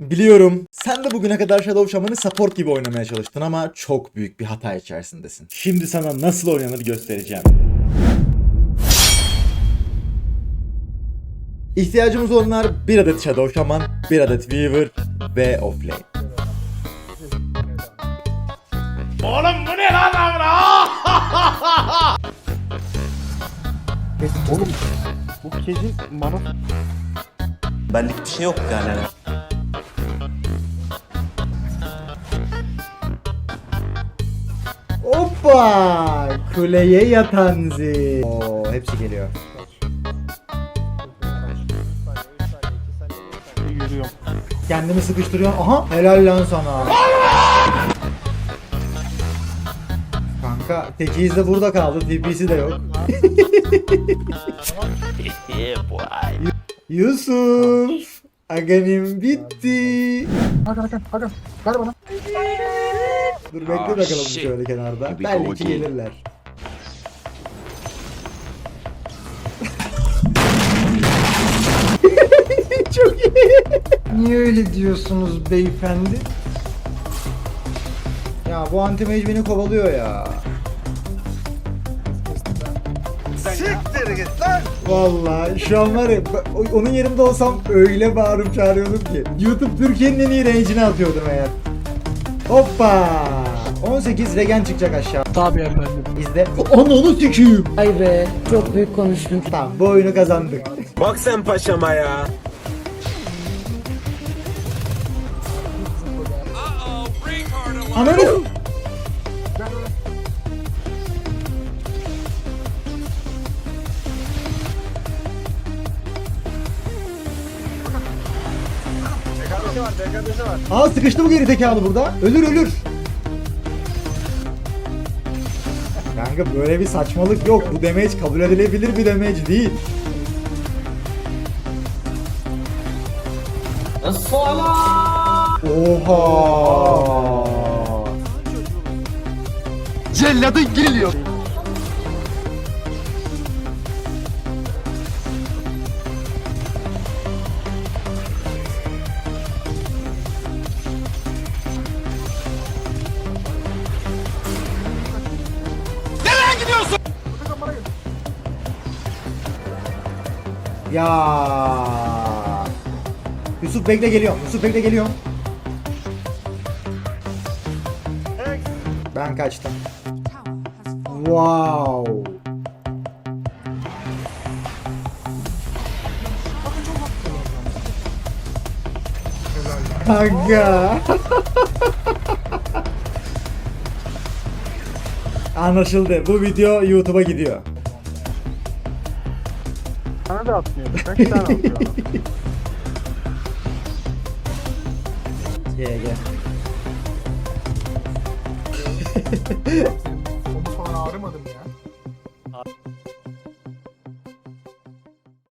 Biliyorum. Sen de bugüne kadar Shadow Shaman'ı support gibi oynamaya çalıştın ama çok büyük bir hata içerisindesin. Şimdi sana nasıl oynanır göstereceğim. İhtiyacımız olanlar bir adet Shadow Shaman, bir adet Weaver ve Offlane. Oğlum bu ne lan amına? Oğlum bu kedi mana Benlik bir şey yok yani. Hoppa! Kuleye yatan zi. Oo, hepsi geliyor. yürüyorum. Kendimi sıkıştırıyorum. Aha helal lan sana. Kanka tekiyiz de burada kaldı. TP'si de yok. Yusuf. Aganim bitti. Hakan Hakan Hakan ver bana. Dur bekle bakalım şöyle kenarda. Belki gelirler. Çok iyi. Niye öyle diyorsunuz beyefendi? Ya bu anti mage beni kovalıyor ya. Siktir git lan. Vallahi şu an var ya ben- onun yerinde olsam öyle bağırıp çağırıyordum ki. YouTube Türkiye'nin en iyi range'ini atıyordum eğer. Hoppa! 18 regen çıkacak aşağı. Tabii efendim. İzle. Ananı sikeyim. Ay be çok büyük konuştun. Tamam bu oyunu kazandık. Bak sen paşama ya. Ananı. Aa sıkıştı bu geri zekalı burada. Ölür ölür. Kanka böyle bir saçmalık yok. Bu damage kabul edilebilir bir damage değil. Oha! Celladın geliyor. Ya. Yusuf bekle geliyorum. Yusuf bekle geliyorum. Ben kaçtım. Wow. Kanka. Anlaşıldı. Bu video YouTube'a gidiyor. Sana da atmıyor. Kaç tane atıyor adam? GG. Omuz falan ağrımadım ya.